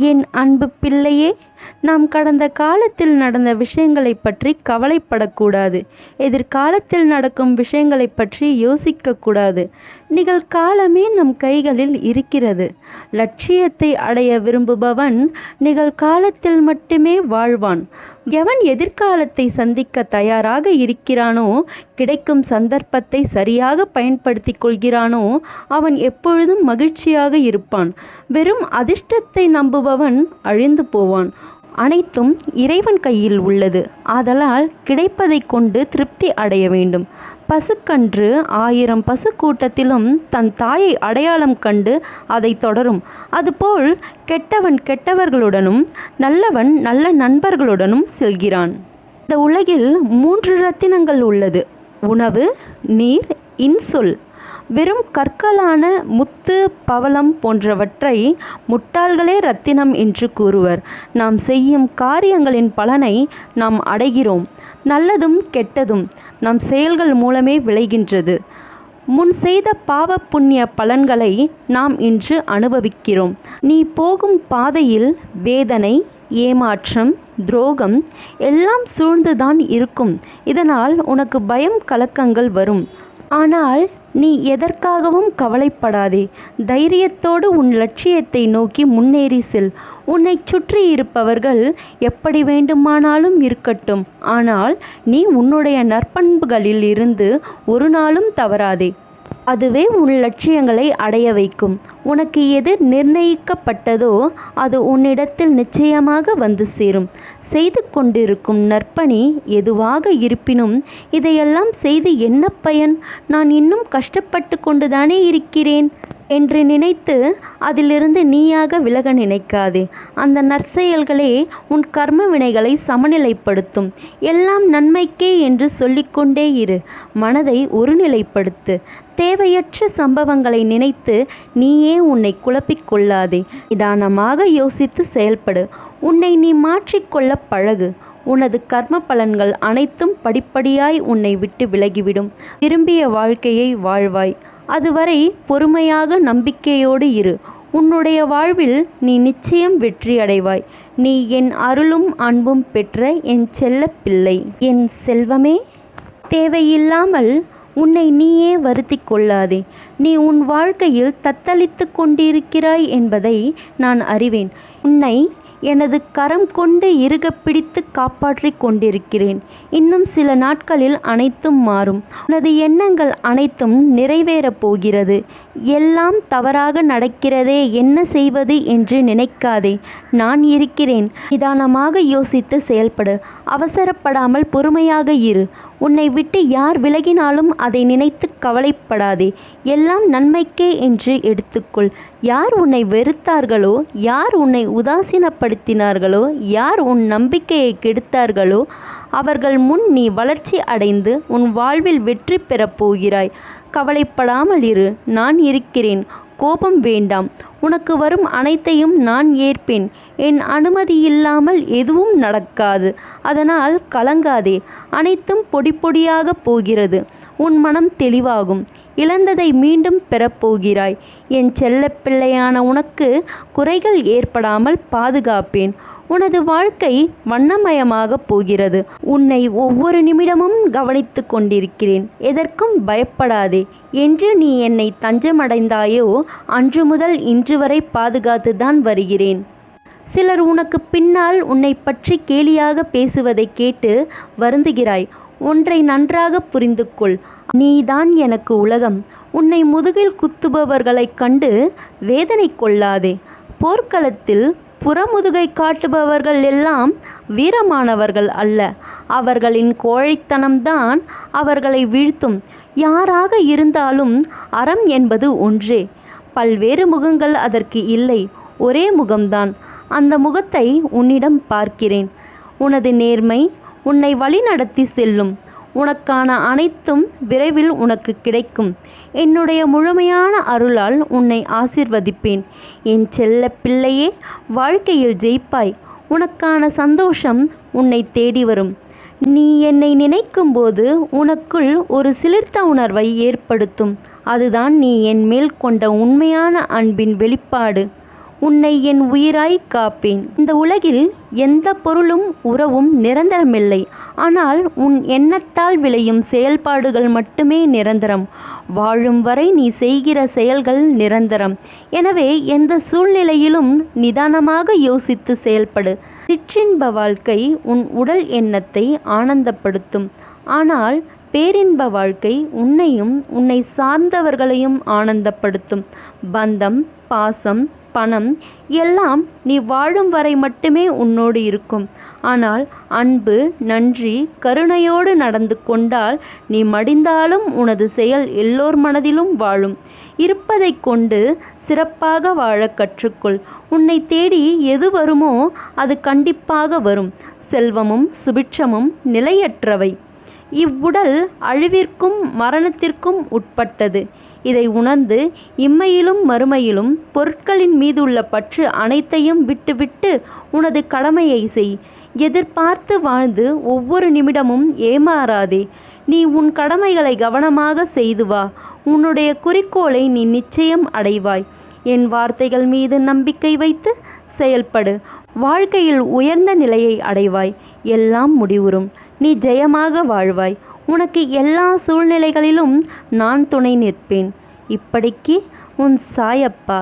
என் அன்பு பிள்ளையே நாம் கடந்த காலத்தில் நடந்த விஷயங்களை பற்றி கவலைப்படக்கூடாது. எதிர்காலத்தில் நடக்கும் விஷயங்களை பற்றி யோசிக்கக்கூடாது. நிகழ்காலமே நம் கைகளில் இருக்கிறது. லட்சியத்தை அடைய விரும்புபவன் நிகழ்காலத்தில் மட்டுமே வாழ்வான். எவன் எதிர்காலத்தை சந்திக்க தயாராக இருக்கிறானோ கிடைக்கும் சந்தர்ப்பத்தை சரியாக பயன்படுத்தி கொள்கிறானோ அவன் எப்பொழுதும் மகிழ்ச்சியாக இருப்பான். வெறும் அதிர்ஷ்டத்தை நம்புபவன் அழிந்து போவான். அனைத்தும் இறைவன் கையில் உள்ளது. ஆதலால் கிடைப்பதைக் கொண்டு திருப்தி அடைய வேண்டும். பசுக்கன்று ஆயிரம் பசு கூட்டத்திலும் தன் தாயை அடையாளம் கண்டு அதை தொடரும். அதுபோல் கெட்டவன் கெட்டவர்களுடனும் நல்லவன் நல்ல நண்பர்களுடனும் செல்கிறான். இந்த உலகில் மூன்று ரத்தினங்கள் உள்ளது. உணவு நீர் இன்சொல். வெறும் கற்களான முத்து பவளம் போன்றவற்றை முட்டாள்களே ரத்தினம் என்று கூறுவர். நாம் செய்யும் காரியங்களின் பலனை நாம் அடைகிறோம். நல்லதும் கெட்டதும் நம் செயல்கள் மூலமே விளைகின்றது. முன் செய்த பாவ புண்ணிய பலன்களை நாம் இன்று அனுபவிக்கிறோம். நீ போகும் பாதையில் வேதனை ஏமாற்றம் துரோகம் எல்லாம் சூழ்ந்துதான் இருக்கும். இதனால் உனக்கு பயம் கலக்கங்கள் வரும். ஆனால் நீ எதற்காகவும் கவலைப்படாதே. தைரியத்தோடு உன் லட்சியத்தை நோக்கி முன்னேறி செல். உன்னை சுற்றி இருப்பவர்கள் எப்படி வேண்டுமானாலும் இருக்கட்டும். ஆனால் நீ உன்னுடைய நற்பண்புகளில் இருந்து ஒரு நாளும் தவறாதே. அதுவே உன் லட்சியங்களை அடைய வைக்கும். உனக்கு எது நிர்ணயிக்கப்பட்டதோ அது உன்னிடத்தில் நிச்சயமாக வந்து சேரும். செய்து கொண்டிருக்கும் நற்பணி எதுவாக இருப்பினும் இதையெல்லாம் செய்து என்ன பயன்? நான் இன்னும் கஷ்டப்பட்டு கொண்டுதானே இருக்கிறேன். என்று நினைத்து அதிலிருந்து நீயாக விலக நினைக்காதே. அந்த நற்செயல்களே உன் கர்ம வினைகளை சமநிலைப்படுத்தும். எல்லாம் நன்மைக்கே என்று சொல்லிக்கொண்டே இரு. மனதை ஒருநிலைப்படுத்து. தேவையற்ற சம்பவங்களை நினைத்து நீயே உன்னை குழப்பிக் கொள்ளாதே. நிதானமாக யோசித்து செயல்படு. உன்னை நீ மாற்றிக்கொள்ள பழகு. உனது கர்ம பலன்கள் அனைத்தும் படிப்படியாய் உன்னை விட்டு விலகிவிடும். விரும்பிய வாழ்க்கையை வாழ்வாய். அதுவரை பொறுமையாக நம்பிக்கையோடு இரு. உன்னுடைய வாழ்வில் நீ நிச்சயம் வெற்றி அடைவாய். நீ என் அருளும் அன்பும் பெற்ற என் செல்ல பிள்ளை. என் செல்வமே தேவையில்லாமல் உன்னை நீயே வருத்தி கொள்ளாதே. நீ உன் வாழ்க்கையில் தத்தளித்து கொண்டிருக்கிறாய் என்பதை நான் அறிவேன். உன்னை எனது கரம் கொண்டு இறுக பிடித்து காப்பாற்றிக் கொண்டிருக்கிறேன். இன்னும் சில நாட்களில் அனைத்தும் மாறும். உனது எண்ணங்கள் அனைத்தும் நிறைவேறப் போகிறது. எல்லாம் தவறாக நடக்கிறதே என்ன செய்வது என்று நினைக்காதே. நான் இருக்கிறேன். நிதானமாக யோசித்து செயல்படு. அவசரப்படாமல் பொறுமையாக இரு. உன்னை விட்டு யார் விலகினாலும் அதை நினைத்து கவலைப்படாதே. எல்லாம் நன்மைக்கே என்று எடுத்துக்கொள். யார் உன்னை வெறுத்தார்களோ யார் உன்னை உதாசீனப்படுத்தினார்களோ யார் உன் நம்பிக்கையை கெடுத்தார்களோ அவர்கள் முன் நீ வளர்ச்சி அடைந்து உன் வாழ்வில் வெற்றி பெறப் போகிறாய். கவலைப்படாமல் இரு. நான் இருக்கிறேன். கோபம் வேண்டாம். உனக்கு வரும் அனைத்தையும் நான் ஏற்பேன். என் அனுமதி இல்லாமல் எதுவும் நடக்காது. அதனால் கலங்காதே. அனைத்தும் பொடி பொடியாக போகிறது. உன் மனம் தெளிவாகும். இழந்ததை மீண்டும் பெறப்போகிறாய். என் செல்லப்பிள்ளையான உனக்கு குறைகள் ஏற்படாமல் பாதுகாப்பேன். உனது வாழ்க்கை வண்ணமயமாக போகிறது. உன்னை ஒவ்வொரு நிமிடமும் கவனித்து கொண்டிருக்கிறேன். எதற்கும் பயப்படாதே. என்று நீ என்னை தஞ்சமடைந்தாயோ அன்று முதல் இன்று வரை பாதுகாத்து தான் வருகிறேன். சிலர் உனக்கு பின்னால் உன்னை பற்றி கேலியாக பேசுவதை கேட்டு வருந்துகிறாய். ஒன்றை நன்றாக புரிந்து கொள் நீதான் எனக்கு உலகம். உன்னை முதுகில் குத்துபவர்களைக் கண்டு வேதனை கொள்ளாதே. போர்க்களத்தில் புறமுதுகை காட்டுபவர்கள் எல்லாம் வீரமானவர்கள் அல்ல. அவர்களின் கோழைத்தனம்தான் அவர்களை வீழ்த்தும். யாராக இருந்தாலும் அறம் என்பது ஒன்றே. பல்வேறு முகங்கள் அதற்கு இல்லை. ஒரே முகம்தான். அந்த முகத்தை உன்னிடம் பார்க்கிறேன். உனது நேர்மை உன்னை வழிநடத்தி செல்லும். உனக்கான அனைத்தும் விரைவில் உனக்கு கிடைக்கும். என்னுடைய முழுமையான அருளால் உன்னை ஆசிர்வதிப்பேன். என் செல்ல பிள்ளையே வாழ்க்கையில் ஜெயிப்பாய். உனக்கான சந்தோஷம் உன்னை தேடி வரும். நீ என்னை நினைக்கும்போது உனக்குள் ஒரு சிலிர்த்த உணர்வை ஏற்படுத்தும். அதுதான் நீ என் மேல் கொண்ட உண்மையான அன்பின் வெளிப்பாடு. உன்னை என் உயிராய் காப்பேன். இந்த உலகில் எந்த பொருளும் உறவும் நிரந்தரமில்லை. ஆனால் உன் எண்ணத்தால் விளையும் செயல்பாடுகள் மட்டுமே நிரந்தரம். வாழும் வரை நீ செய்கிற செயல்கள் நிரந்தரம். எனவே எந்த சூழ்நிலையிலும் நிதானமாக யோசித்து செயல்படு. சிற்றின்ப வாழ்க்கை உன் உடல் எண்ணத்தை ஆனந்தப்படுத்தும். ஆனால் பேரின்ப வாழ்க்கை உன்னையும் உன்னை சார்ந்தவர்களையும் ஆனந்தப்படுத்தும். பந்தம் பாசம் பணம் எல்லாம் நீ வாழும் வரை மட்டுமே உன்னோடு இருக்கும். ஆனால் அன்பு நன்றி கருணையோடு நடந்து கொண்டால் நீ மடிந்தாலும் உனது செயல் எல்லோர் மனதிலும் வாழும். இருப்பதைக் கொண்டு சிறப்பாக வாழ கற்றுக்கொள். உன்னை தேடி எது வருமோ அது கண்டிப்பாக வரும். செல்வமும் சுபிட்சமும் நிலையற்றவை. இவ்வுடல் அழிவிற்கும் மரணத்திற்கும் உட்பட்டது. இதை உணர்ந்து இம்மையிலும் மறுமையிலும் பொருட்களின் மீதுள்ள பற்று அனைத்தையும் விட்டுவிட்டு உனது கடமையை செய். எதிர்பார்த்து வாழ்ந்து ஒவ்வொரு நிமிடமும் ஏமாறாதே. நீ உன் கடமைகளை கவனமாக செய்து வா. உன்னுடைய குறிக்கோளை நீ நிச்சயம் அடைவாய். என் வார்த்தைகள் மீது நம்பிக்கை வைத்து செயல்படு. வாழ்க்கையில் உயர்ந்த நிலையை அடைவாய். எல்லாம் முடிவுறும். நீ ஜெயமாக வாழ்வாய். உனக்கு எல்லா சூழ்நிலைகளிலும் நான் துணை நிற்பேன். இப்படிக்கு உன் சாயப்பா.